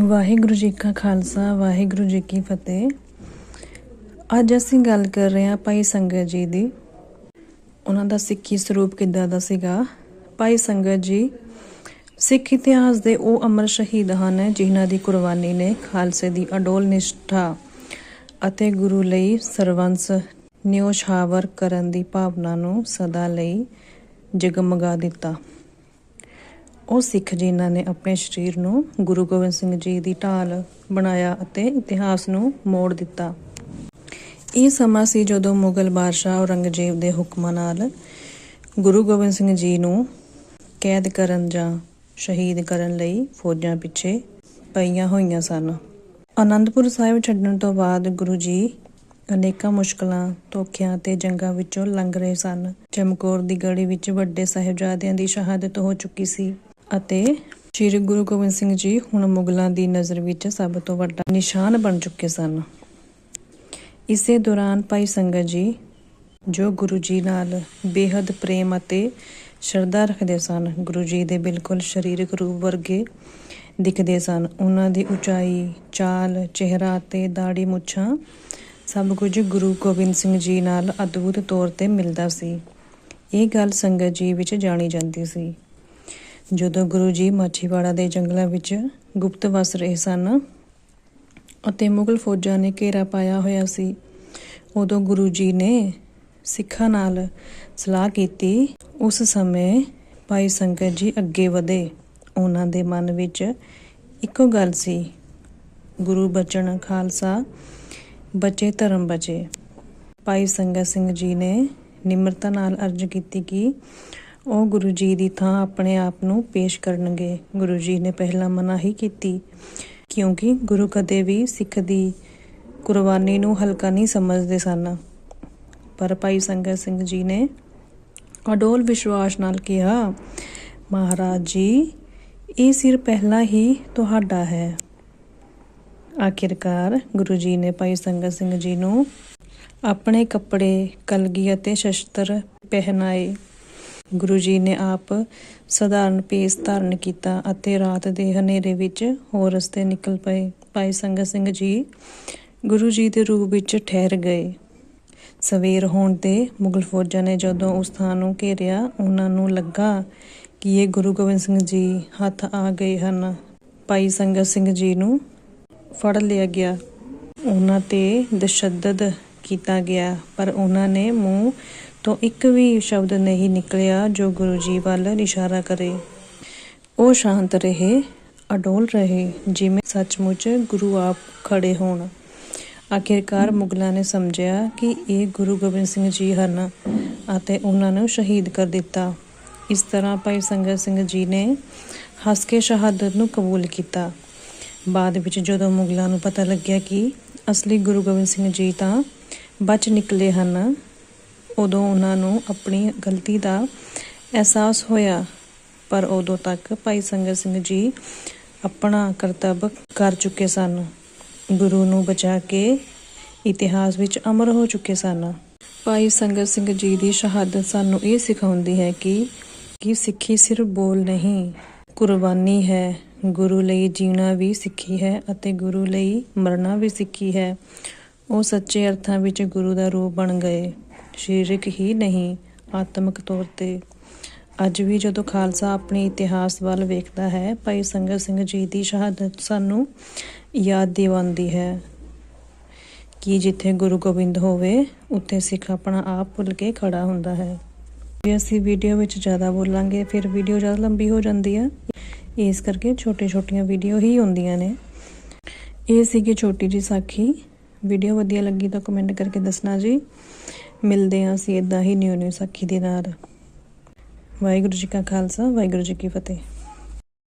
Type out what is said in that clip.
ਵਾਹਿਗੁਰੂ ਜੀ ਕਾ ਖਾਲਸਾ, ਵਾਹਿਗੁਰੂ ਜੀ ਕੀ ਫਤਿਹ। ਅੱਜ ਅਸੀਂ ਗੱਲ ਕਰ ਰਹੇ ਹਾਂ ਭਾਈ ਸੰਗਤ ਜੀ ਦੀ। ਉਹਨਾਂ ਦਾ ਸਿੱਖੀ ਸਰੂਪ ਕਿੱਦਾਂ ਦਾ ਸੀਗਾ? ਭਾਈ ਸੰਗਤ ਜੀ, ਸਿੱਖ ਇਤਿਹਾਸ ਦੇ ਉਹ ਅਮਰ ਸ਼ਹੀਦ ਹਨ ਜਿਨ੍ਹਾਂ ਦੀ ਕੁਰਬਾਨੀ ਨੇ ਖਾਲਸੇ ਦੀ ਅਡੋਲ ਨਿਸ਼ਠਾ ਅਤੇ ਗੁਰੂ ਲਈ ਸਰਵੰਸ ਨਿਉਛਾਵਰ ਕਰਨ ਦੀ ਭਾਵਨਾ ਨੂੰ ਸਦਾ ਲਈ ਜਗਮਗਾ ਦਿੱਤਾ। ਉਹ ਸਿੱਖ ਜਿਨ੍ਹਾਂ ਨੇ ਆਪਣੇ ਸਰੀਰ ਨੂੰ ਗੁਰੂ ਗੋਬਿੰਦ ਸਿੰਘ ਜੀ ਦੀ ਢਾਲ ਬਣਾਇਆ ਅਤੇ ਇਤਿਹਾਸ ਨੂੰ ਮੋੜ ਦਿੱਤਾ। ਇਹ ਸਮਾਂ ਸੀ ਜਦੋਂ ਮੁਗਲ ਬਾਦਸ਼ਾਹ ਔਰੰਗਜ਼ੇਬ ਦੇ ਹੁਕਮਾਂ ਨਾਲ ਗੁਰੂ ਗੋਬਿੰਦ ਸਿੰਘ ਜੀ ਨੂੰ ਕੈਦ ਕਰਨ ਜਾਂ ਸ਼ਹੀਦ ਕਰਨ ਲਈ ਫੌਜਾਂ ਪਿੱਛੇ ਪਈਆਂ ਹੋਈਆਂ ਸਨ। ਅਨੰਦਪੁਰ ਸਾਹਿਬ ਛੱਡਣ ਤੋਂ ਬਾਅਦ ਗੁਰੂ ਜੀ ਅਨੇਕਾਂ ਮੁਸ਼ਕਲਾਂ, ਧੋਖਿਆਂ ਤੇ ਜੰਗਾਂ ਵਿੱਚੋਂ ਲੰਘ ਰਹੇ ਸਨ। ਚਮਕੌਰ ਦੀ ਗੜੀ ਵਿੱਚ ਵੱਡੇ ਸਾਹਿਬਜ਼ਾਦਿਆਂ ਦੀ ਸ਼ਹਾਦਤ ਹੋ ਚੁੱਕੀ ਸੀ। ਅਤੇ ਸ੍ਰੀ ਗੁਰੂ ਗੋਬਿੰਦ ਸਿੰਘ ਜੀ ਹੁਣ ਮੁਗਲਾਂ ਦੀ ਨਜ਼ਰ ਵਿੱਚ ਸਭ ਤੋਂ ਵੱਡਾ ਨਿਸ਼ਾਨ ਬਣ ਚੁੱਕੇ ਸਨ। ਇਸੇ ਦੌਰਾਨ ਭਾਈ ਸੰਗਤ ਜੀ, ਜੋ ਗੁਰੂ ਜੀ ਨਾਲ ਬੇਹੱਦ ਪ੍ਰੇਮ ਅਤੇ ਸ਼ਰਧਾ ਰੱਖਦੇ ਸਨ, ਗੁਰੂ ਜੀ ਦੇ ਬਿਲਕੁਲ ਸਰੀਰਕ ਰੂਪ ਵਰਗੇ ਦਿਖਦੇ ਸਨ। ਉਹਨਾਂ ਦੀ ਉਚਾਈ, ਚਾਲ, ਚਿਹਰਾ ਤੇ ਦਾੜੀ ਮੁੱਛਾਂ ਸਭ ਕੁਝ ਗੁਰੂ ਗੋਬਿੰਦ ਸਿੰਘ ਜੀ ਨਾਲ ਅਦਭੁਤ ਤੌਰ ਤੇ ਮਿਲਦਾ ਸੀ। ਇਹ ਗੱਲ ਸੰਗਤ ਜੀ ਵਿੱਚ ਜਾਣੀ ਜਾਂਦੀ ਸੀ। ਜਦੋਂ ਗੁਰੂ ਜੀ ਮਾਛੀਵਾੜਾ ਦੇ ਜੰਗਲਾਂ ਵਿੱਚ ਗੁਪਤ ਵਸ ਰਹੇ ਸਨ ਅਤੇ ਮੁਗਲ ਫੌਜਾਂ ਨੇ ਘੇਰਾ ਪਾਇਆ ਹੋਇਆ ਸੀ, ਉਦੋਂ ਗੁਰੂ ਜੀ ਨੇ ਸਿੱਖਾਂ ਨਾਲ ਸਲਾਹ ਕੀਤੀ, ਉਸ ਸਮੇਂ ਭਾਈ ਸੰਗਤ ਜੀ ਅੱਗੇ ਵਧੇ। ਉਹਨਾਂ ਦੇ ਮਨ ਵਿੱਚ ਇੱਕੋ ਗੱਲ ਸੀ, ਗੁਰੂ ਬਚਨ ਖਾਲਸਾ, ਬਚੇ ਧਰਮ ਬਚੇ। ਭਾਈ ਸੰਗਤ ਸਿੰਘ ਜੀ ਨੇ ਨਿਮਰਤਾ ਨਾਲ ਅਰਜ਼ ਕੀਤੀ ਕਿ ਉਹ ਗੁਰੂ ਜੀ ਦੀ ਥਾਂ ਆਪਣੇ ਆਪ ਨੂੰ ਪੇਸ਼ ਕਰਨਗੇ। ਗੁਰੂ ਜੀ ਨੇ ਪਹਿਲਾਂ ਮਨਾਹੀ ਕੀਤੀ, ਕਿਉਂਕਿ ਗੁਰੂ ਕਦੇ ਵੀ ਸਿੱਖ ਦੀ ਕੁਰਬਾਨੀ ਨੂੰ ਹਲਕਾ ਨਹੀਂ ਸਮਝਦੇ ਸਨ। ਪਰ ਭਾਈ ਸੰਗਤ ਸਿੰਘ ਜੀ ਨੇ ਅਡੋਲ ਵਿਸ਼ਵਾਸ ਨਾਲ ਕਿਹਾ, ਮਹਾਰਾਜ ਜੀ, ਇਹ ਸਿਰ ਪਹਿਲਾਂ ਹੀ ਤੁਹਾਡਾ ਹੈ। ਆਖਿਰਕਾਰ ਗੁਰੂ ਜੀ ਨੇ ਭਾਈ ਸੰਗਤ ਸਿੰਘ ਜੀ ਨੂੰ ਆਪਣੇ ਕੱਪੜੇ, ਕਲਗੀ ਅਤੇ ਸ਼ਸਤਰ ਪਹਿਨਾਏ। ਗੁਰੂ ਜੀ ਨੇ ਆਪ ਸਧਾਰਨ ਪੇਸ ਧਾਰਨ ਕੀਤਾ ਅਤੇ ਰਾਤ ਦੇ ਹਨੇਰੇ ਵਿੱਚ ਹੋਰ ਰਸਤੇ ਨਿਕਲ ਪਏ। ਭਾਈ ਸੰਗਤ ਸਿੰਘ ਜੀ, ਗੁਰੂ ਜੀ ਦੇ ਰੂਪ ਵਿੱਚ ਠਹਿਰ ਗਏ। ਸਵੇਰ ਹੋਣ ਤੇ ਮੁਗਲ ਫੌਜਾਂ ਨੇ ਜਦੋਂ ਉਸ ਥਾਂ ਨੂੰ ਘੇਰਿਆ, ਉਹਨਾਂ ਨੂੰ ਲੱਗਾ ਕਿ ਇਹ ਗੁਰੂ ਗੋਬਿੰਦ ਸਿੰਘ ਜੀ ਹੱਥ ਆ ਗਏ ਹਨ। ਭਾਈ ਸੰਗਤ ਸਿੰਘ ਜੀ ਨੂੰ ਫੜ ਲਿਆ ਗਿਆ। ਉਹਨਾਂ ਤੇ ਤਸ਼ੱਦਦ ਕੀਤਾ ਗਿਆ, ਪਰ ਉਹਨਾਂ ਨੇ ਮੂੰਹ ਤੋਂ ਇੱਕ ਵੀ ਸ਼ਬਦ ਨਹੀਂ ਨਿਕਲਿਆ ਜੋ ਗੁਰੂ ਜੀ ਵੱਲ ਇਸ਼ਾਰਾ ਕਰੇ। ਉਹ ਸ਼ਾਂਤ ਰਹੇ, ਅਡੋਲ ਰਹੇ, ਜਿਵੇਂ ਸੱਚਮੁੱਚ ਗੁਰੂ ਆਪ ਖੜੇ ਹੋਣ। ਆਖਿਰਕਾਰ ਮੁਗਲਾਂ ਨੇ ਸਮਝਿਆ ਕਿ ਇਹ ਗੁਰੂ ਗੋਬਿੰਦ ਸਿੰਘ ਜੀ ਹਨ ਅਤੇ ਉਹਨਾਂ ਨੂੰ ਸ਼ਹੀਦ ਕਰ ਦਿੱਤਾ। ਇਸ ਤਰ੍ਹਾਂ ਭਾਈ ਸੰਗਤ ਸਿੰਘ ਜੀ ਨੇ ਹੱਸ ਕੇ ਸ਼ਹਾਦਤ ਨੂੰ ਕਬੂਲ ਕੀਤਾ। ਬਾਅਦ ਵਿੱਚ ਜਦੋਂ ਮੁਗਲਾਂ ਨੂੰ ਪਤਾ ਲੱਗਿਆ ਕਿ ਅਸਲੀ ਗੁਰੂ ਗੋਬਿੰਦ ਸਿੰਘ ਜੀ ਤਾਂ ਬਚ ਨਿਕਲੇ ਹਨ ਉਦੋਂ ਉਹਨਾਂ ਨੂੰ ਆਪਣੀ ਗਲਤੀ ਦਾ ਅਹਿਸਾਸ ਹੋਇਆ। ਪਰ ਉਦੋਂ ਤੱਕ ਭਾਈ ਸੰਗਤ ਸਿੰਘ ਜੀ ਆਪਣਾ ਕਰਤੱਵ ਕਰ ਚੁੱਕੇ ਸਨ। ਗੁਰੂ ਨੂੰ ਬਚਾ ਕੇ ਇਤਿਹਾਸ ਵਿੱਚ ਅਮਰ ਹੋ ਚੁੱਕੇ ਸਨ। ਭਾਈ ਸੰਗਤ ਸਿੰਘ ਜੀ ਦੀ ਸ਼ਹਾਦਤ ਸਾਨੂੰ ਇਹ ਸਿਖਾਉਂਦੀ ਹੈ ਕਿ ਕਿ ਸਿੱਖੀ ਸਿਰਫ ਬੋਲ ਨਹੀਂ, ਕੁਰਬਾਨੀ ਹੈ। ਗੁਰੂ ਲਈ ਜੀਣਾ ਵੀ ਸਿੱਖੀ ਹੈ ਅਤੇ ਗੁਰੂ ਲਈ ਮਰਨਾ ਵੀ ਸਿੱਖੀ ਹੈ। ਉਹ ਸੱਚੇ ਅਰਥਾਂ ਵਿੱਚ ਗੁਰੂ ਦਾ ਰੂਪ ਬਣ ਗਏ। ਸਰੀਰਕ ਹੀ ਨਹੀਂ ਆਤਮਿਕ ਤੌਰ ਤੇ। ਅੱਜ ਵੀ ਜਦੋਂ ਖਾਲਸਾ ਆਪਣੇ ਇਤਿਹਾਸ ਵੱਲ ਵੇਖਦਾ ਹੈ, ਭਾਈ ਸੰਗਤ ਸਿੰਘ ਜੀ ਦੀ ਸ਼ਹਾਦਤ ਸਾਨੂੰ ਯਾਦ ਦਿਵਾਉਂਦੀ ਹੈ ਕਿ ਜਿੱਥੇ ਗੁਰੂ ਗੋਬਿੰਦ ਹੋਵੇ, ਉੱਥੇ ਸਿੱਖ ਆਪਣਾ ਆਪ ਭੁੱਲ ਕੇ ਖੜਾ ਹੁੰਦਾ ਹੈ। ਜੇ ਅਸੀਂ ਵੀਡੀਓ ਵਿੱਚ ਜ਼ਿਆਦਾ ਬੋਲਾਂਗੇ, ਫਿਰ ਵੀਡੀਓ ਜ਼ਿਆਦਾ ਲੰਬੀ ਹੋ ਜਾਂਦੀ ਹੈ। ਇਸ ਕਰਕੇ ਛੋਟੇ-ਛੋਟੀਆਂ ਵੀਡੀਓ ਹੀ ਹੁੰਦੀਆਂ ਨੇ। ਇਹ ਸੀਗੀ ਛੋਟੀ ਜਿਹੀ ਸਾਖੀ। ਵੀਡੀਓ ਵਧੀਆ ਲੱਗੀ ਤਾਂ ਕਮੈਂਟ ਕਰਕੇ ਦੱਸਣਾ ਜੀ। ਮਿਲਦੇ ਹਾਂ ਅਸੀਂ ਇਦਾਂ ਹੀ ਨਿਊ ਨਿਊ ਸਾਖੀ ਦੇ ਨਾਲ। ਵਾਹਿਗੁਰੂ ਜੀ ਕਾ ਖਾਲਸਾ, ਵਾਹਿਗੁਰੂ ਜੀ ਕੀ ਫਤਿਹ।